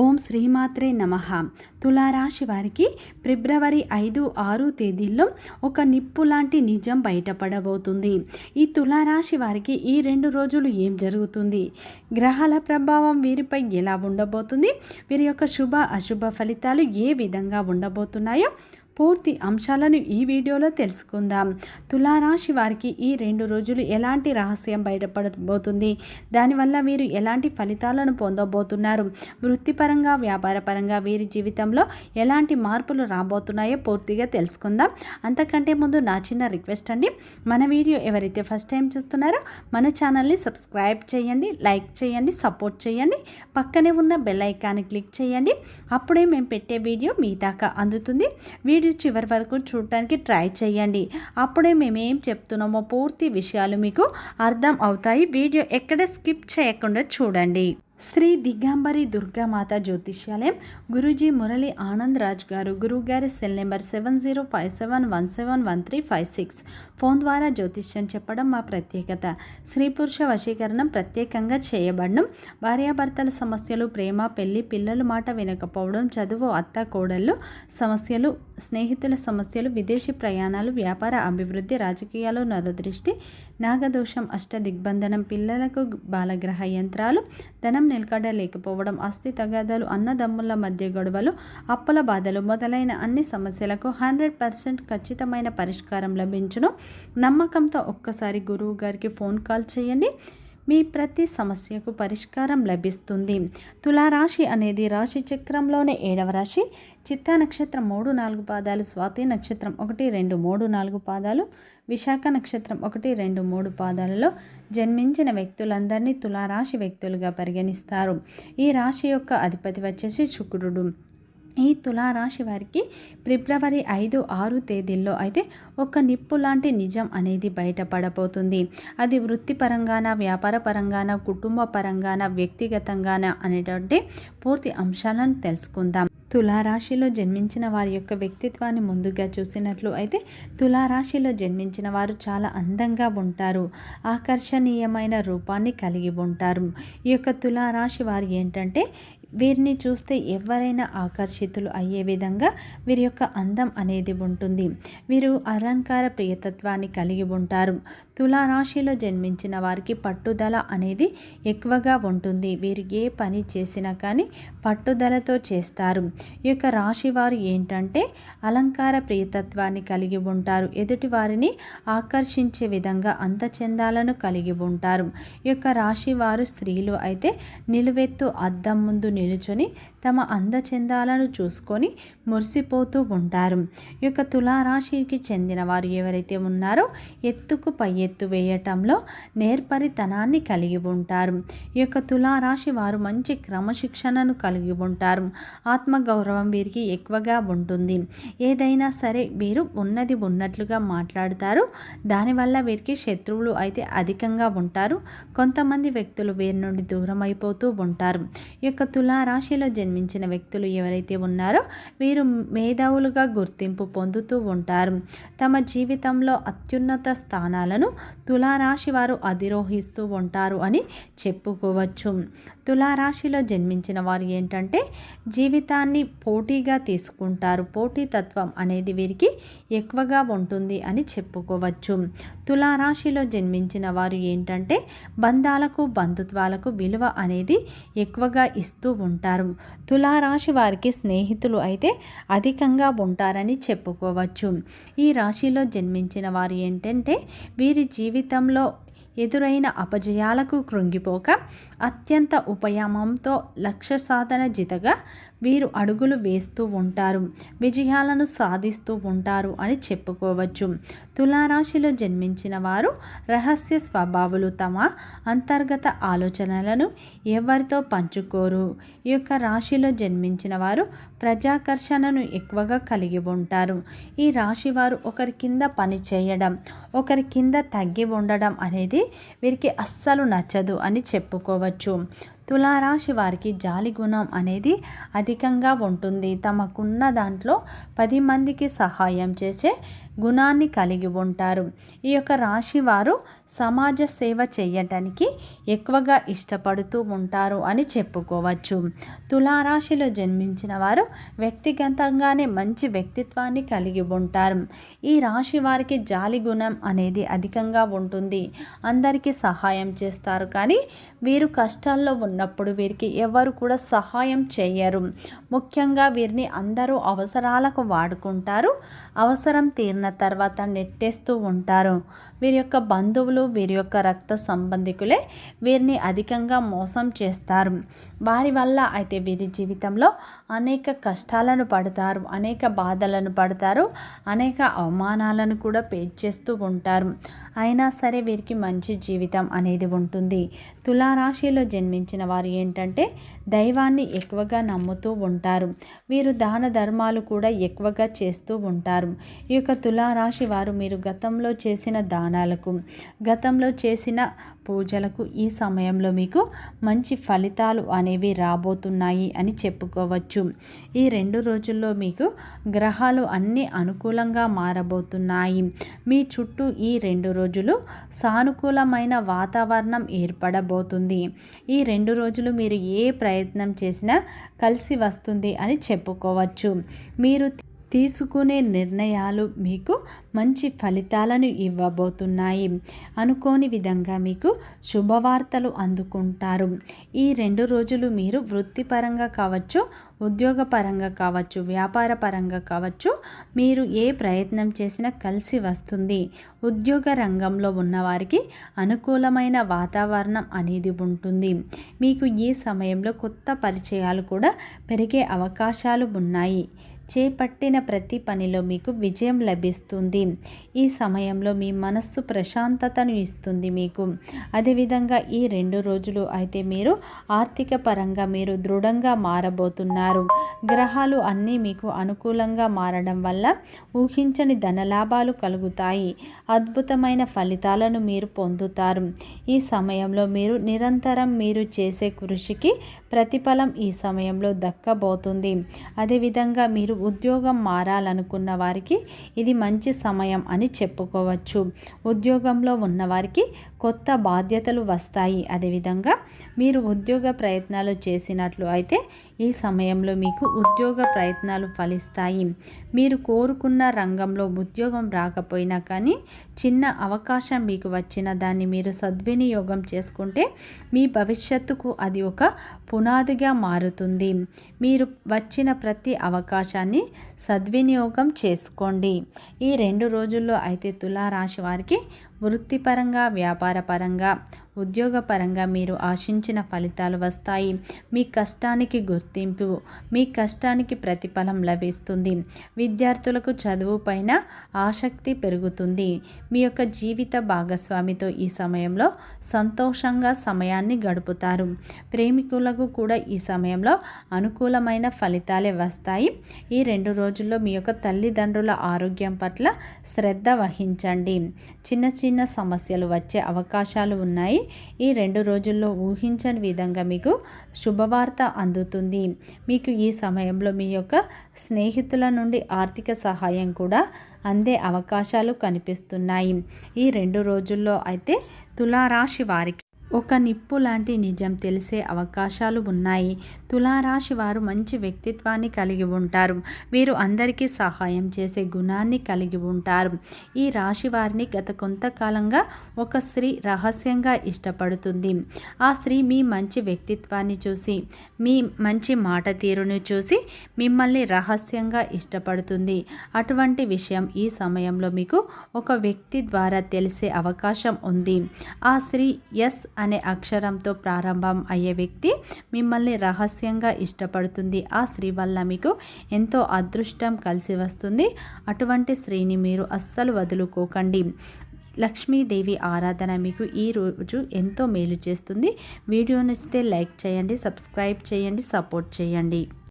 ఓం శ్రీమాత్రే నమ. తులారాశి వారికి ఫిబ్రవరి ఐదు ఆరు తేదీల్లో ఒక నిప్పు లాంటి నిజం బయటపడబోతుంది. ఈ తులారాశి వారికి ఈ రెండు రోజులు ఏం జరుగుతుంది? గ్రహాల ప్రభావం వీరిపై ఎలా ఉండబోతుంది? వీరి యొక్క శుభ అశుభ ఫలితాలు ఏ విధంగా ఉండబోతున్నాయో పూర్తి అంశాలను ఈ వీడియోలో తెలుసుకుందాం. తులారాశి వారికి ఈ రెండు రోజులు ఎలాంటి రహస్యం బయటపడబోతుంది? దానివల్ల వీరు ఎలాంటి ఫలితాలను పొందబోతున్నారు? వృత్తిపరంగా వ్యాపారపరంగా వీరి జీవితంలో ఎలాంటి మార్పులు రాబోతున్నాయో పూర్తిగా తెలుసుకుందాం. అంతకంటే ముందు నా చిన్న రిక్వెస్ట్ అండి మన వీడియో ఎవరైతే ఫస్ట్ టైం చూస్తున్నారో మన ఛానల్ని సబ్స్క్రైబ్ చేయండి లైక్ చేయండి సపోర్ట్ చేయండి పక్కనే ఉన్న బెల్ ఐకాన్ని క్లిక్ చేయండి. అప్పుడే మేము పెట్టే వీడియో మీ దాకా అందుతుంది. వీడియో చివరి వరకు చూడటానికి ట్రై చేయండి. అప్పుడే మేమేం చెప్తున్నామో పూర్తి విషయాలు మీకు అర్థం అవుతాయి. వీడియో ఎక్కడ స్కిప్ చేయకుండా చూడండి. శ్రీ దిగంబరి దుర్గామాత జ్యోతిష్యాలయం గురూజీ మురళి ఆనంద్ రాజ్ గారు గురువుగారి cell number seven zero five seven one seven one three five six. Phone ద్వారా జ్యోతిష్యం చెప్పడం మా ప్రత్యేకత. స్త్రీ పురుష వశీకరణం ప్రత్యేకంగా చేయబడడం భార్యాభర్తల సమస్యలు ప్రేమ పెళ్ళి పిల్లల మాట వినకపోవడం చదువు అత్త కోడళ్ళు సమస్యలు స్నేహితుల సమస్యలు విదేశీ ప్రయాణాలు వ్యాపార అభివృద్ధి రాజకీయాలు నరదృష్టి నాగదోషం అష్ట దిగ్బంధనం పిల్లలకు బాలగ్రహ యంత్రాలు ధనం నిలకడ లేకపోవడం ఆస్తి తగాదాలు అన్నదమ్ముల మధ్య గొడవలు అప్పుల బాధలు మొదలైన అన్ని సమస్యలకు హండ్రెడ్ పర్సెంట్ ఖచ్చితమైన పరిష్కారం లభించును. నమ్మకంతో ఒక్కసారి గురువు గారికి ఫోన్ కాల్ చేయండి. మీ ప్రతి సమస్యకు పరిష్కారం లభిస్తుంది. తులారాశి అనేది రాశి చక్రంలోనే ఏడవ రాశి. చిత్తా నక్షత్రం మూడు నాలుగు పాదాలు. స్వాతి నక్షత్రం ఒకటి రెండు మూడు నాలుగు పాదాలు. విశాఖ నక్షత్రం ఒకటి రెండు మూడు పాదాలలో జన్మించిన వ్యక్తులందరినీ తులారాశి వ్యక్తులుగా పరిగణిస్తారు. ఈ రాశి యొక్క అధిపతి వచ్చేసి శుక్రుడు. ఈ తులారాశి వారికి ఫిబ్రవరి ఐదు ఆరు తేదీల్లో అయితే ఒక నిప్పు లాంటి నిజం అనేది బయటపడబోతుంది. అది వృత్తిపరంగాన వ్యాపార పరంగాన కుటుంబ పరంగాన వ్యక్తిగతంగాన అనేటువంటి పూర్తి అంశాలను తెలుసుకుందాం. తులారాశిలో జన్మించిన వారి యొక్క వ్యక్తిత్వాన్ని ముందుగా చూసినట్లు అయితే తులారాశిలో జన్మించిన వారు చాలా అందంగా ఉంటారు. ఆకర్షణీయమైన రూపాన్ని కలిగి ఉంటారు. ఈ యొక్క తులారాశి వారు ఏంటంటే వీరిని చూస్తే ఎవరైనా ఆకర్షితులు అయ్యే విధంగా వీరి యొక్క అందం అనేది ఉంటుంది. వీరు అలంకార ప్రియతత్వాన్ని కలిగి ఉంటారు. తులారాశిలో జన్మించిన వారికి పట్టుదల అనేది ఎక్కువగా ఉంటుంది. వీరు ఏ పని చేసినా కానీ పట్టుదలతో చేస్తారు. ఈ యొక్క రాశి వారు ఏంటంటే అలంకార ప్రియతత్వాన్ని కలిగి ఉంటారు. ఎదుటి వారిని ఆకర్షించే విధంగా అందచందాలను కలిగి ఉంటారు. ఈ యొక్క రాశి వారు స్త్రీలు అయితే నిలువెత్తు అద్దం ముందు నిలుచొని తమ అందచందాలను చూసుకొని మురిసిపోతూ ఉంటారు. ఈ యొక్క తులారాశికి చెందిన వారు ఎవరైతే ఉన్నారో ఎత్తుకు పై ఎత్తు వేయటంలో నేర్పరితనాన్ని కలిగి ఉంటారు. ఈ యొక్క తులారాశి వారు మంచి క్రమశిక్షణను కలిగి ఉంటారు. ఆత్మగౌరవం వీరికి ఎక్కువగా ఉంటుంది. ఏదైనా సరే వీరు ఉన్నది ఉన్నట్లుగా మాట్లాడతారు. దానివల్ల వీరికి శత్రువులు అయితే అధికంగా ఉంటారు. కొంతమంది వ్యక్తులు వీరి నుండి దూరం అయిపోతూ ఉంటారు. ఈ యొక్క తులారాశిలో జన్మించిన వ్యక్తులు ఎవరైతే ఉన్నారో వీరు మేధావులుగా గుర్తింపు పొందుతూ ఉంటారు. తమ జీవితంలో అత్యున్నత స్థానాలను తులారాశి వారు అధిరోహిస్తూ ఉంటారు అని చెప్పుకోవచ్చు. తులారాశిలో జన్మించిన వారు ఏంటంటే జీవితాన్ని పోటీగా తీసుకుంటారు. పోటీతత్వం అనేది వీరికి ఎక్కువగా ఉంటుంది అని చెప్పుకోవచ్చు. తులారాశిలో జన్మించిన వారు ఏంటంటే బంధాలకు బంధుత్వాలకు విలువ అనేది ఎక్కువగా ఇస్తూ ఉంటారు. తులారాశి వారికి స్నేహితులు అయితే అధికంగా ఉంటారని చెప్పుకోవచ్చు. ఈ రాశిలో జన్మించిన వారు ఏంటంటే వీరి జీవితంలో ఎదురైన అపజయాలకు కృంగిపోక అత్యంత ఉపయామంతో లక్ష్య సాధన జితగా వీరు అడుగులు వేస్తూ ఉంటారు విజయాలను సాధిస్తూ ఉంటారు అని చెప్పుకోవచ్చు. తులారాశిలో జన్మించిన వారు రహస్య స్వభావులు తమ అంతర్గత ఆలోచనలను ఎవరితో పంచుకోరు. ఈ యొక్క రాశిలో జన్మించిన వారు ప్రజాకర్షణను ఎక్కువగా కలిగి ఉంటారు. ఈ రాశి వారు ఒకరి కింద పని చేయడం ఒకరి కింద తగ్గి ఉండడం అనేది వీరికి అస్సలు నచ్చదు అని చెప్పుకోవచ్చు. తులారాశి వారికి జాలి గుణం అనేది అధికంగా ఉంటుంది. తమకున్న దాంట్లో పది మందికి సహాయం చేసే గుణాన్ని కలిగి ఉంటారు. ఈ యొక్క రాశి వారు సమాజ సేవ చేయటానికి ఎక్కువగా ఇష్టపడుతూ ఉంటారు అని చెప్పుకోవచ్చు. తులారాశిలో జన్మించిన వారు వ్యక్తిగతంగానే మంచి వ్యక్తిత్వాన్ని కలిగి ఉంటారు. ఈ రాశి వారికి జాలి గుణం అనేది అధికంగా ఉంటుంది. అందరికీ సహాయం చేస్తారు కానీ వీరు కష్టాల్లో ఉన్నప్పుడు వీరికి ఎవరు కూడా సహాయం చేయరు. ముఖ్యంగా వీరిని అందరూ అవసరాలకు వాడుకుంటారు. అవసరం తీరిన తర్వాత నెట్టేస్తూ ఉంటారు. వీరి యొక్క బంధువులు వీరి యొక్క రక్త సంబంధికులే వీరిని అధికంగా మోసం చేస్తారు. వారి వల్ల అయితే వీరి జీవితంలో అనేక కష్టాలను పడతారు అనేక బాధలను పడతారు అనేక అవమానాలను కూడా పేర్ చేస్తూ ఉంటారు. అయినా సరే వీరికి మంచి జీవితం అనేది ఉంటుంది. తులారాశిలో జన్మించిన వారు ఏంటంటే దైవాన్ని ఎక్కువగా నమ్ముతూ ఉంటారు. వీరు దాన ధర్మాలు కూడా ఎక్కువగా చేస్తూ ఉంటారు. ఈ యొక్క తులారాశి వారు మీరు గతంలో చేసిన దానాలకు గతంలో చేసిన పూజలకు ఈ సమయంలో మీకు మంచి ఫలితాలు అనేవి రాబోతున్నాయి అని చెప్పుకోవచ్చు. ఈ రెండు రోజుల్లో మీకు గ్రహాలు అన్నీ అనుకూలంగా మారబోతున్నాయి. మీ చుట్టూ ఈ రెండు రోజులు సానుకూలమైన వాతావరణం ఏర్పడబోతుంది. ఈ రెండు రోజులు మీరు ఏ ప్రయత్నం చేసినా కలిసి వస్తుంది అని చెప్పుకోవచ్చు. మీరు తీసుకునే నిర్ణయాలు మీకు మంచి ఫలితాలను ఇవ్వబోతున్నాయి. అనుకోని విధంగా మీకు శుభవార్తలు అందుకుంటారు. ఈ రెండు రోజులు మీరు వృత్తిపరంగా కావచ్చు ఉద్యోగపరంగా కావచ్చు వ్యాపార పరంగా కావచ్చు మీరు ఏ ప్రయత్నం చేసినా కలిసి వస్తుంది. ఉద్యోగ రంగంలో ఉన్నవారికి అనుకూలమైన వాతావరణం అనేది ఉంటుంది. మీకు ఈ సమయంలో కొత్త పరిచయాలు కూడా పెరిగే అవకాశాలు ఉన్నాయి. చేపట్టిన ప్రతి పనిలో మీకు విజయం లభిస్తుంది. ఈ సమయంలో మీ మనస్సు ప్రశాంతతను ఇస్తుంది మీకు. అదేవిధంగా ఈ రెండు రోజులు అయితే మీరు ఆర్థిక పరంగా మీరు దృఢంగా మారబోతున్నారు. గ్రహాలు అన్నీ మీకు అనుకూలంగా మారడం వల్ల ఊహించని ధనలాభాలు కలుగుతాయి. అద్భుతమైన ఫలితాలను మీరు పొందుతారు. ఈ సమయంలో మీరు నిరంతరం మీరు చేసే కృషికి ప్రతిఫలం ఈ సమయంలో దక్కబోతుంది. అదేవిధంగా మీరు ఉద్యోగం మారాలనుకున్న వారికి ఇది మంచి సమయం అని చెప్పుకోవచ్చు. ఉద్యోగంలో ఉన్నవారికి కొత్త బాధ్యతలు వస్తాయి. అదేవిధంగా మీరు ఉద్యోగ ప్రయత్నాలు చేసినట్లు అయితే ఈ సమయంలో మీకు ఉద్యోగ ప్రయత్నాలు ఫలిస్తాయి. మీరు కోరుకున్న రంగంలో ఉద్యోగం రాకపోయినా కానీ చిన్న అవకాశం మీకు వచ్చిన దాన్ని మీరు సద్వినియోగం చేసుకుంటే మీ భవిష్యత్తుకు అది ఒక పునాదిగా మారుతుంది. మీరు వచ్చిన ప్రతి అవకాశాన్ని సద్వినియోగం చేసుకోండి. ఈ రెండు రోజుల్లో అయితే తులారాశి వారికి వృత్తిపరంగా వ్యాపారపరంగా ఉద్యోగపరంగా మీరు ఆశించిన ఫలితాలు వస్తాయి. మీ కష్టానికి గుర్తింపు మీ కష్టానికి ప్రతిఫలం లభిస్తుంది. విద్యార్థులకు చదువు పైన ఆసక్తి పెరుగుతుంది. మీ యొక్క జీవిత భాగస్వామితో ఈ సమయంలో సంతోషంగా సమయాన్ని గడుపుతారు. ప్రేమికులకు కూడా ఈ సమయంలో అనుకూలమైన ఫలితాలే వస్తాయి. ఈ రెండు రోజుల్లో మీ యొక్క తల్లిదండ్రుల ఆరోగ్యం పట్ల శ్రద్ధ వహించండి. చిన్న చిన్న సమస్యలు వచ్చే అవకాశాలు ఉన్నాయి. ఈ రెండు రోజుల్లో ఊహించని విధంగా మీకు శుభవార్త అందుతుంది. మీకు ఈ సమయంలో మీ యొక్క స్నేహితుల నుండి ఆర్థిక సహాయం కూడా అందే అవకాశాలు కనిపిస్తున్నాయి. ఈ రెండు రోజుల్లో అయితే తులారాశి వారికి ఒక నిప్పు లాంటి నిజం తెలిసే అవకాశాలు ఉన్నాయి. తులారాశి వారు మంచి వ్యక్తిత్వాన్ని కలిగి ఉంటారు. వీరు అందరికీ సహాయం చేసే గుణాన్ని కలిగి ఉంటారు. ఈ రాశి వారిని గత కొంతకాలంగా ఒక స్త్రీ రహస్యంగా ఇష్టపడుతుంది. ఆ స్త్రీ మీ మంచి వ్యక్తిత్వాన్ని చూసి మీ మంచి మాట తీరును చూసి మిమ్మల్ని రహస్యంగా ఇష్టపడుతుంది. అటువంటి విషయం ఈ సమయంలో మీకు ఒక వ్యక్తి ద్వారా తెలిసే అవకాశం ఉంది. ఆ స్త్రీ ఎస్ అనే అక్షరంతో ప్రారంభం అయ్యే వ్యక్తి మిమ్మల్ని రహస్యంగా ఇష్టపడుతుంది. ఆ స్త్రీ వల్ల మీకు ఎంతో అదృష్టం కలిసి వస్తుంది. అటువంటి స్త్రీని మీరు అస్సలు వదులుకోకండి. లక్ష్మీదేవి ఆరాధన మీకు ఈ రోజు ఎంతో మేలు చేస్తుంది. వీడియో నచ్చితే లైక్ చేయండి సబ్స్క్రైబ్ చేయండి సపోర్ట్ చేయండి.